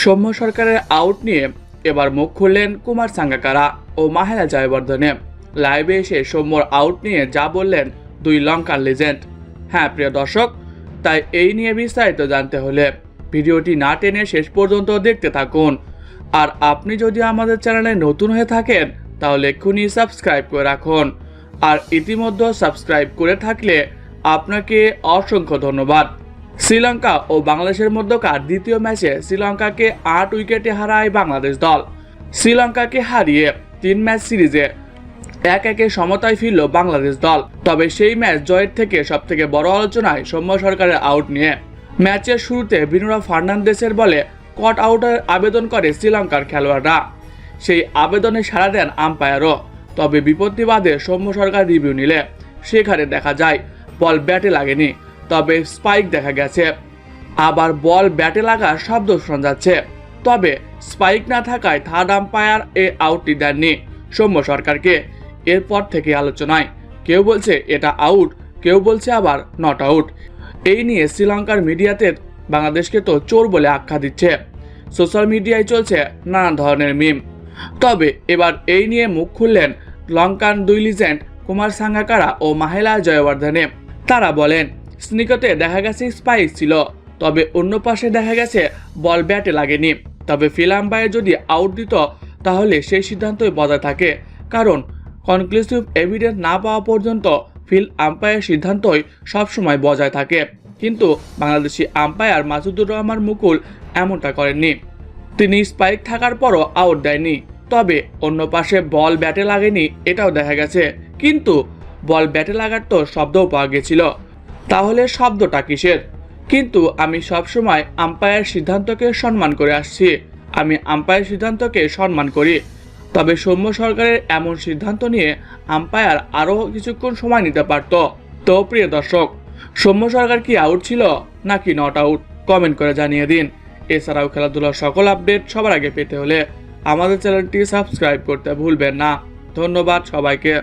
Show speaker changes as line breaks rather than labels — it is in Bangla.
সৌম্য সরকারের আউট নিয়ে এবার মুখ খুললেন কুমার সাঙ্গাকারা ও মাহেলা জয়বর্ধনে। লাইভে এসে সৌম্যর আউট নিয়ে যা বললেন দুই লঙ্কান লিজেন্ড হ্যাঁ প্রিয় দর্শক, তাই এই নিয়ে বিস্তারিত জানতে হলে ভিডিওটি না টেনে শেষ পর্যন্ত দেখতে থাকুন। আর আপনি যদি আমাদের চ্যানেলে নতুন হয়ে থাকেন, তাহলে এক্ষুনি সাবস্ক্রাইব করে রাখুন। আর ইতিমধ্যে সাবস্ক্রাইব করে থাকলে আপনাকে অসংখ্য ধন্যবাদ। শ্রীলঙ্কা ও বাংলাদেশের মধ্যকার দ্বিতীয় ম্যাচে শ্রীলঙ্কাকে আট উইকেটে হারায় বাংলাদেশ দল। শ্রীলঙ্কাকে হারিয়ে তিন ম্যাচ সিরিজে এক একে সমতায় ফিরল বাংলাদেশ দল। তবে সেই ম্যাচ জয়ের থেকে সবথেকে বড় আলোচনায় সৌম্য সরকারের আউট নিয়ে। ম্যাচের শুরুতে বিনুরা ফার্নান্দেসের বলে কট আউটের আবেদন করে শ্রীলঙ্কার খেলোয়াড়রা। সেই আবেদনে সাড়া দেন আম্পায়ারও। তবে বিপত্তিবাদে সৌম্য সরকার রিভিউ নিলে। সেখানে দেখা যায়, বল ব্যাটে লাগেনি। তবে স্পাইক দেখা গেছে। আবার বল ব্যাটে লাগার শব্দ শোনা যাচ্ছে। তবে স্পাইক না থাকায় থার্ড আম্পায়ার এ আউটটি দেননি সৌম্য সরকারকে। এরপর থেকে আলোচনায় কেউ বলছে এটা আউট, কেউ বলছে আবার নট আউট। এই নিয়ে শ্রীলঙ্কার মিডিয়াতে বাংলাদেশকে তো চোর বলে আখ্যা দিচ্ছে। সোশ্যাল মিডিয়ায় চলছে নানা ধরনের মিম। তবে এবার এই নিয়ে মুখ খুললেন লঙ্কান দুই লিজেন্ড কুমার সাঙ্গাকারা ও মাহেলা জয়বর্ধনে। তারা বলেন স্নিকতে দেখা গেছে স্পাইস ছিল, তবে অন্য পাশে দেখা গেছে বল ব্যাটে লাগেনি। তবে ফিলাম্বায়ে যদি আউট দিত, তাহলে সেই সিদ্ধান্তই বজায় থাকে। কারণ কনক্লুসিভ এভিডেন্স না পাওয়া পর্যন্ত ফিল আম্পায়ার সিদ্ধান্তই সবসময় বজায় থাকে। কিন্তু বাংলাদেশি আম্পায়ার মাসুদুর রহমান মুকুল এমনটা করেননি। তিনি স্পাইক থাকার পরও আউট দেয়নি, তবে অন্য পাশে বল ব্যাটে লাগেনি, এটাও দেখা গেছে। কিন্তু বল ব্যাটে লাগার তো শব্দও পাওয়া গেছিল। তাহলে শব্দটা কিসের? কিন্তু আমি সবসময় আম্পায়ার সিদ্ধান্তকে সম্মান করে আসছি। আমি আম্পায়ার সিদ্ধান্তকে সম্মান করি। তবে সৌম্য সরকারের এমন সিদ্ধান্ত নিয়ে আম্পায়ার আরও কিছুক্ষণ সময় নিতে পারত। তো প্রিয় দর্শক, সৌম্য সরকার কি আউট ছিল নাকি নট আউট কমেন্ট করে জানিয়ে দিন। এছাড়াও খেলাধুলার সকল আপডেট সবার আগে পেতে হলে আমাদের চ্যানেলটি সাবস্ক্রাইব করতে ভুলবেন না। ধন্যবাদ সবাইকে।